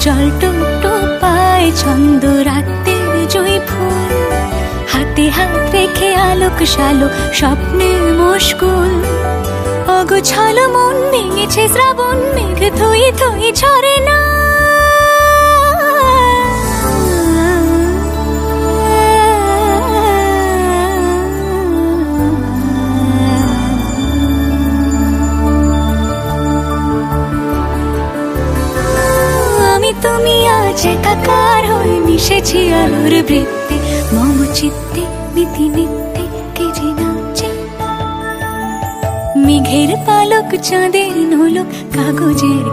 জল টুকটো পায় ছন্দ রাতে জয় ফুল। হাতে হাত রেখে আলোক শালো স্বপ্নে মুশকুল। অগোছালো মন ভেঙেছে শ্রাবণ মেঘ থই থই ছড়ে না। তুমি আজ একাকার হয়ে মিশেছি আলোর বৃত্তে। মম চিত্তে নীতি নিত্যে কে যে নাচে মেঘের পালক, চাঁদের নলক কাগজের